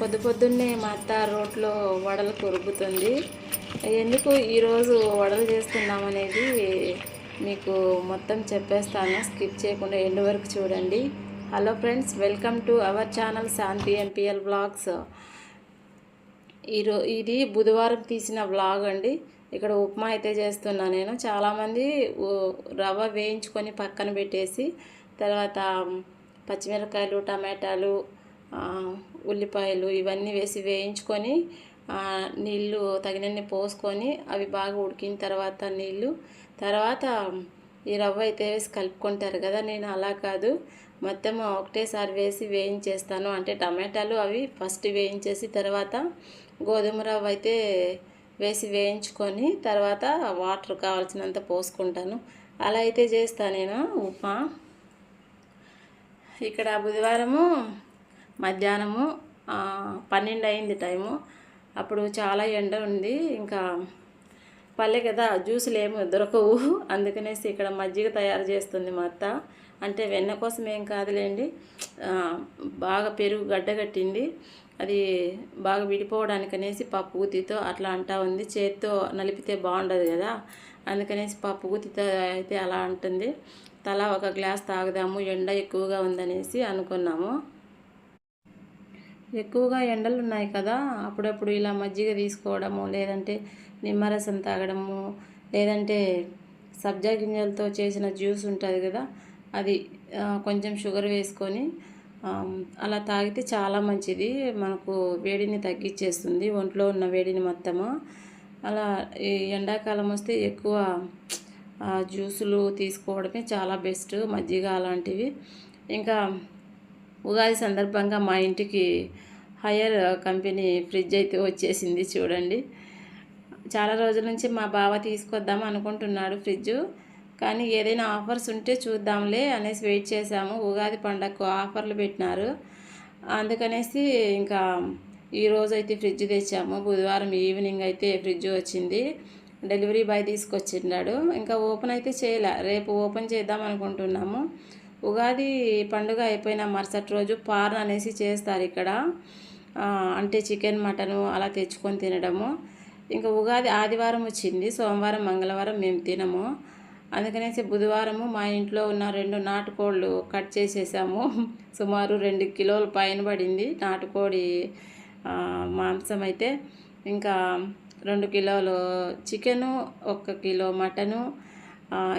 పొద్దు పొద్దున్నే మా అత్త రోట్లో వడలు కొరుకుతుంది. ఎందుకు ఈరోజు వడలు చేస్తున్నామనేది మీకు మొత్తం చెప్పేస్తాను. స్కిప్ చేయకుండా ఎండ్ వరకు చూడండి. Hello friends welcome to our channel Shanti MPL blogs. ఈరో ఇది బుధవారం తీసిన వ్లాగ్ అండి. ఇక్కడ ఉప్మా అయితే చేస్తున్నా నేను. చాలామంది రవ్వ వేయించుకొని పక్కన పెట్టేసి తర్వాత పచ్చిమిరపకాయలు టమాటాలు ఉల్లిపాయలు ఇవన్నీ వేసి వేయించుకొని నీళ్ళు తగినన్ని పోసుకొని అవి బాగా ఉడికిన తర్వాత నీళ్ళు తర్వాత ఈ రవ్వ అయితే వేసి కలుపుకుంటారు కదా నేను అలా కాదు. మొత్తం ఒకటేసారి వేసి వేయించేస్తాను. అంటే టమాటాలు అవి ఫస్ట్ వేయించేసి తర్వాత గోధుమ రవ్వ అయితే వేసి వేయించుకొని తర్వాత వాటర్ కావాల్సినంత పోసుకుంటాను. అలా అయితే చేస్తాను నేను. ఉప్మా. ఇక్కడ బుధవారము మధ్యాహ్నము పన్నెండు అయింది టైము. అప్పుడు చాలా ఎండ ఉంది. ఇంకా పల్లె కదా జ్యూసులు ఏమి దొరకవు. అందుకనేసి ఇక్కడ మజ్జిగ తయారు చేస్తుంది మా అత్త. అంటే వెన్న కోసం ఏం కాదులేండి బాగా పెరుగు గడ్డగట్టింది అది బాగా విడిపోవడానికి అనేసి పప్పు గుత్తితో అట్లా అంటా ఉంది. చేత్తో నలిపితే బాగుండదు కదా. అందుకనేసి పప్పు గుత్తితో అయితే అలా అంటుంది. తలా ఒక గ్లాస్ తాగుదాము ఎండ ఎక్కువగా ఉందనేసి అనుకున్నాము. ఎక్కువగా ఎండలు ఉన్నాయి కదా అప్పుడప్పుడు ఇలా మజ్జిగ తీసుకోవడము లేదంటే నిమ్మరసం తాగడము లేదంటే సబ్జా గింజలతో చేసిన జ్యూస్ ఉంటుంది కదా అది కొంచెం షుగర్ వేసుకొని అలా తాగితే చాలా మంచిది. మనకు వేడిని తగ్గించేస్తుంది ఒంట్లో ఉన్న వేడిని మొత్తము. అలా ఈ ఎండాకాలం వస్తే ఎక్కువ జ్యూసులు తీసుకోవడమే చాలా బెస్ట్ మజ్జిగ అలాంటివి. ఇంకా ఉగాది సందర్భంగా మా ఇంటికి హయ్యర్ కంపెనీ ఫ్రిడ్జ్ అయితే వచ్చేసింది చూడండి. చాలా రోజుల నుంచి మా బావ తీసుకొద్దాం అనుకుంటున్నాడు ఫ్రిడ్జ్. కానీ ఏదైనా ఆఫర్స్ ఉంటే చూద్దాంలే అనేసి వెయిట్ చేసాము ఉగాది పండగకు ఆఫర్లు పెట్టినారు. అందుకనేసి ఇంకా ఈరోజు అయితే ఫ్రిడ్జ్ తెచ్చాము. బుధవారం ఈవినింగ్ అయితే ఫ్రిడ్జ్ వచ్చింది. డెలివరీ బాయ్ తీసుకొచ్చిండాడు. ఇంకా ఓపెన్ అయితే చేయలే. రేపు ఓపెన్ చేద్దాం అనుకుంటున్నాము. ఉగాది పండుగ అయిపోయిన మరుసటి రోజు పార్న్ అనేసి చేస్తారు ఇక్కడ. అంటే చికెన్ మటను అలా తెచ్చుకొని తినడము. ఇంకా ఉగాది ఆదివారం వచ్చింది. సోమవారం మంగళవారం మేము తినము. అందుకనేసి బుధవారము మా ఇంట్లో ఉన్న రెండు నాటుకోళ్ళు కట్ చేసేసాము. సుమారు రెండు కిలోల పైన పడింది నాటుకోడి మాంసం అయితే. ఇంకా రెండు కిలోలు చికెను ఒక కిలో మటను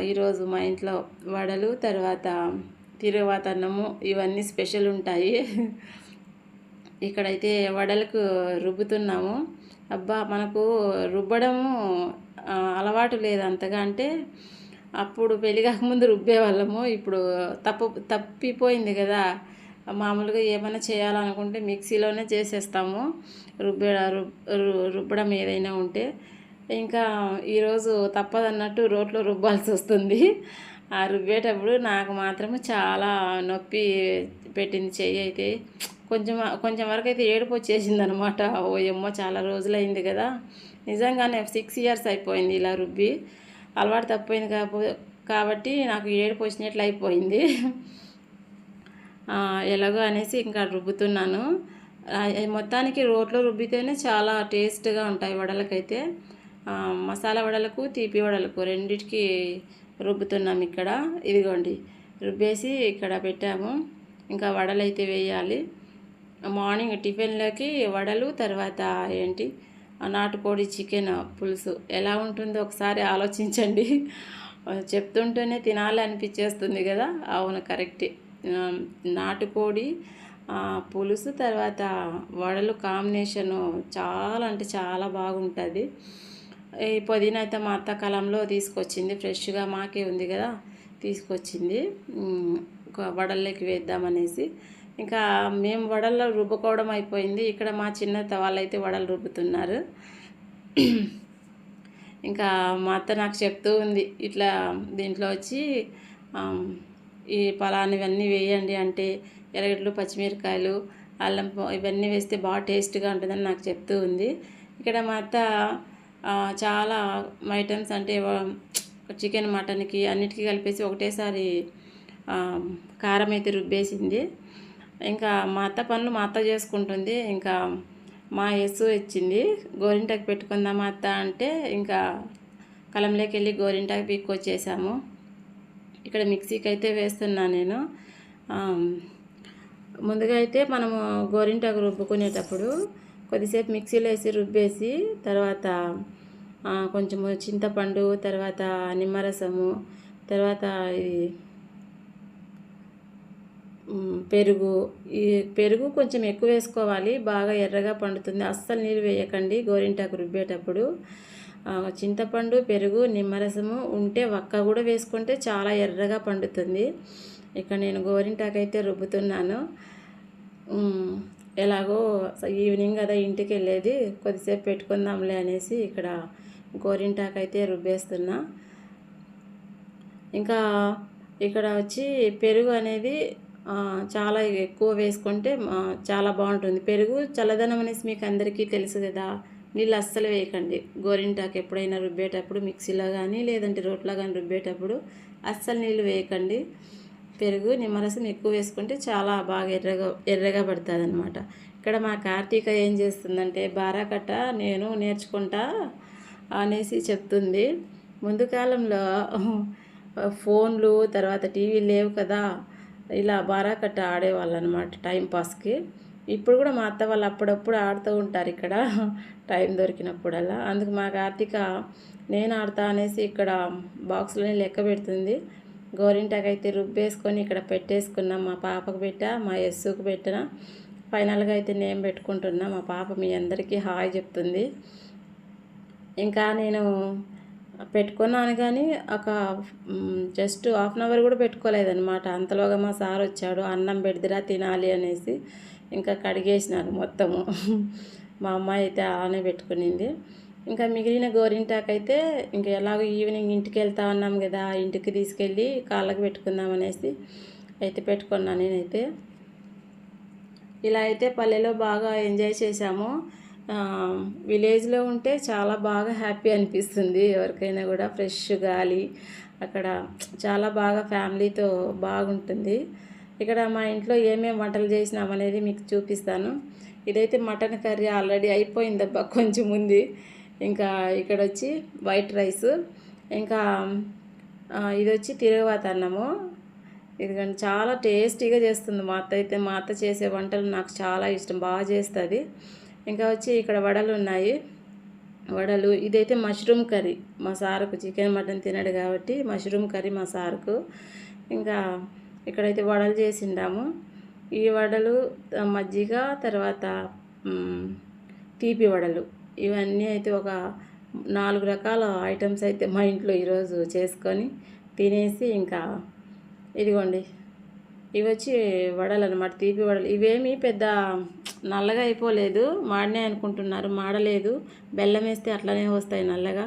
ఈరోజు మా ఇంట్లో వడలు తర్వాత తిరువాతన్నము ఇవన్నీ స్పెషల్ ఉంటాయి. ఇక్కడైతే వడలకు రుబ్బుతున్నాము. అబ్బా మనకు రుబ్బడము అలవాటు లేదు అంతగా అంటే అప్పుడు పెళ్ళి కాకముందు రుబ్బే వాళ్ళము ఇప్పుడు తప్పు తప్పిపోయింది కదా. మామూలుగా ఏమైనా చేయాలనుకుంటే మిక్సీలోనే చేసేస్తాము. రుబ్బే రు- రుబ్బడం ఏదైనా ఉంటే. ఇంకా ఈరోజు తప్పదన్నట్టు రోట్లో రుబ్బాల్సి వస్తుంది. ఆ రుబ్బేటప్పుడు నాకు మాత్రం చాలా నొప్పి పెట్టింది చెయ్యి అయితే. కొంచెం కొంచెం వరకు అయితే ఏడుపు వచ్చేసింది అనమాట ఓ ఏమో చాలా రోజులైంది కదా. నిజంగానే సిక్స్ ఇయర్స్ అయిపోయింది ఇలా రుబ్బి. అలవాటు తప్పిపోయింది కాపో కాబట్టి నాకు ఏడుపు వచ్చినట్లు అయిపోయింది. ఎలాగో అనేసి ఇంకా రుబ్బుతున్నాను. మొత్తానికి రోట్లో రుబ్బితేనే చాలా టేస్ట్గా ఉంటాయి వడలకైతే. మసాలా వడలకు తీపి వడలకు రెండిటికి రుబ్బుతున్నాం ఇక్కడ. ఇదిగోండి రుబ్బేసి ఇక్కడ పెట్టాము. ఇంకా వడలు అయితే వేయాలి. మార్నింగ్ టిఫిన్లోకి వడలు తర్వాత ఏంటి? ఆ నాటుకోడి చికెన్ పులుసు. ఎలా ఉంటుందో ఒకసారి ఆలోచించండి. చెప్తుంటేనే తినాలి అనిపించేస్తుంది కదా? అవును కరెక్టే. నాటుకోడి పులుసు తర్వాత వడలు కాంబినేషను చాలా అంటే చాలా బాగుంటుంది. ఈ పుదీనా అయితే మా అత్త కాలంలో తీసుకొచ్చింది. ఫ్రెష్గా మాకే ఉంది కదా తీసుకొచ్చింది. వడల్లోకి వేద్దామనేసి. ఇంకా మేము వడల్లో రుబ్బుకోవడం అయిపోయింది. ఇక్కడ మా చిన్నత్త వాళ్ళైతే వడలు రుబ్బుతున్నారు. ఇంకా మా అత్త నాకు చెప్తూ ఉంది ఇట్లా దీంట్లో వచ్చి ఈ పలానివన్నీ వేయండి అంటే ఎర్రగడ్డలు పచ్చిమిరకాయలు అల్లం ఇవన్నీ వేస్తే బాగా టేస్ట్గా ఉంటుందని నాకు చెప్తూ ఉంది. ఇక్కడ మా అత్త చాలా ఐటమ్స్ అంటే చికెన్ మటన్కి అన్నిటికీ కలిపేసి ఒకటేసారి కారం అయితే రుబ్బేసింది. ఇంకా మా అత్త పనులు మా అత్త చేసుకుంటుంది. ఇంకా మా యస్సు ఇచ్చింది. గోరింటాకు పెట్టుకుందాం అత్త అంటే ఇంకా కలంలోకి వెళ్ళి గోరింటాకు పీక్కొచ్చేసాము. ఇక్కడ మిక్సీకి అయితే వేస్తున్నా నేను. ముందుగా అయితే మనము గోరింటాకు రుబ్బుకునేటప్పుడు కొద్దిసేపు మిక్సీలో వేసి రుబ్బేసి తర్వాత కొంచెము చింతపండు తర్వాత నిమ్మరసము తర్వాత ఇది పెరుగు. ఈ పెరుగు కొంచెం ఎక్కువ వేసుకోవాలి. బాగా ఎర్రగా పండుతుంది. అస్సలు నీరు వేయకండి గోరింటాకు రుబ్బేటప్పుడు. చింతపండు పెరుగు నిమ్మరసము ఉంటే వక్క కూడా వేసుకుంటే చాలా ఎర్రగా పండుతుంది. ఇక్కడ నేను గోరింటాకు అయితే రుబ్బుతున్నాను. ఎలాగో ఈవినింగ్ కదా ఇంటికి వెళ్ళేది కొద్దిసేపు పెట్టుకుందాంలే అనేసి ఇక్కడ గోరింటాకు అయితే రుబ్బేస్తున్నా. ఇంకా ఇక్కడ వచ్చి పెరుగు అనేది చాలా ఎక్కువ వేసుకుంటే చాలా బాగుంటుంది. పెరుగు చల్లదనం అనేసి మీకు అందరికీ తెలుసు కదా నీళ్ళు అస్సలు వేయకండి. గోరింటాకు ఎప్పుడైనా రుబ్బేటప్పుడు మిక్సీలో కానీ లేదంటే రోట్లో కానీ రుబ్బేటప్పుడు అస్సలు నీళ్ళు వేయకండి. పెరుగు నిమ్మరసం ఎక్కువ వేసుకుంటే చాలా బాగా ఎర్రగా ఎర్రగా పడుతుంది అనమాట ఇక్కడ మా కార్తీక ఏం చేస్తుందంటే బారాకట్ట నేను నేర్చుకుంటా అనేసి చెప్తుంది. ముందు కాలంలో ఫోన్లు తర్వాత టీవీ లేవు కదా ఇలా బారాకట్ట ఆడేవాళ్ళు అనమాట టైంపాస్కి ఇప్పుడు కూడా మా అత్త వాళ్ళు అప్పుడప్పుడు ఆడుతూ ఉంటారు ఇక్కడ టైం దొరికినప్పుడల్లా. అందుకు మా కార్తీక నేను ఆడతా అనేసి ఇక్కడ బాక్స్లోనే లెక్క పెడుతుంది. గోరింటాకైతే రుబ్బేసుకొని ఇక్కడ పెట్టేసుకున్నాం మా పాపకు పెట్టా మా యస్సుకు పెట్టిన ఫైనల్గా అయితే నేను పెట్టుకుంటున్నా. మా పాప మీ అందరికీ హాయ్ చెప్తుంది. ఇంకా నేను పెట్టుకున్నాను కానీ ఒక జస్ట్ హాఫ్ అన్ అవర్ కూడా పెట్టుకోలేదన్నమాట. అంతలోగా మా సార్ వచ్చాడు. అన్నం పెడిదిరా తినాలి అనేసి ఇంకా కడిగేసినారు మొత్తము. మా అమ్మాయి అయితే అలానే పెట్టుకునింది. ఇంకా మిగిలిన గోరింటాకు అయితే ఇంకా ఎలాగో ఈవినింగ్ ఇంటికి వెళ్తా ఉన్నాం కదా ఇంటికి తీసుకెళ్ళి కాళ్ళకి పెట్టుకుందాం అనేసి అయితే పెట్టుకున్నాను నేనైతే. ఇలా అయితే పల్లెలో బాగా ఎంజాయ్ చేశాము. విలేజ్లో ఉంటే చాలా బాగా హ్యాపీ అనిపిస్తుంది. ఎవరికైనా కూడా ఫ్రెష్ గాలి అక్కడ చాలా బాగా ఫ్యామిలీతో బాగుంటుంది. ఇక్కడ మా ఇంట్లో ఏమేమి వంటలు చేసినాం అనేది మీకు చూపిస్తాను. ఇదైతే మటన్ కర్రీ ఆల్రెడీ అయిపోయిందబ్బా కొంచెం ఉంది. ఇంకా ఇక్కడ వచ్చి వైట్ రైస్. ఇంకా ఇది వచ్చి తిరగవాత అన్నము ఇదిగండి చాలా టేస్టీగా చేస్తుంది. మా అత్త అయితే మా అత్త చేసే వంటలు నాకు చాలా ఇష్టం. బాగా చేస్తుంది. ఇంకా వచ్చి ఇక్కడ వడలు ఉన్నాయి. వడలు ఇదైతే మష్రూమ్ కర్రీ. మా సారుకు చికెన్ మటన్ తినడు కాబట్టి మష్రూమ్ కర్రీ మా సారుకు. ఇంకా ఇక్కడైతే వడలు చేసిండాము ఈ వడలు మజ్జిగ తర్వాత తీపి వడలు. ఇవన్నీ అయితే ఒక నాలుగు రకాల ఐటమ్స్ అయితే మా ఇంట్లో ఈరోజు చేసుకొని తినేసి ఇంకా ఇదిగోండి. ఇవి వచ్చి వడలు అనమాట తీపి వడలు. ఇవేమీ పెద్ద నల్లగా అయిపోలేదు మాడినాయి అనుకుంటున్నారు మాడలేదు. బెల్లం వేస్తే అట్లనే వస్తాయి నల్లగా.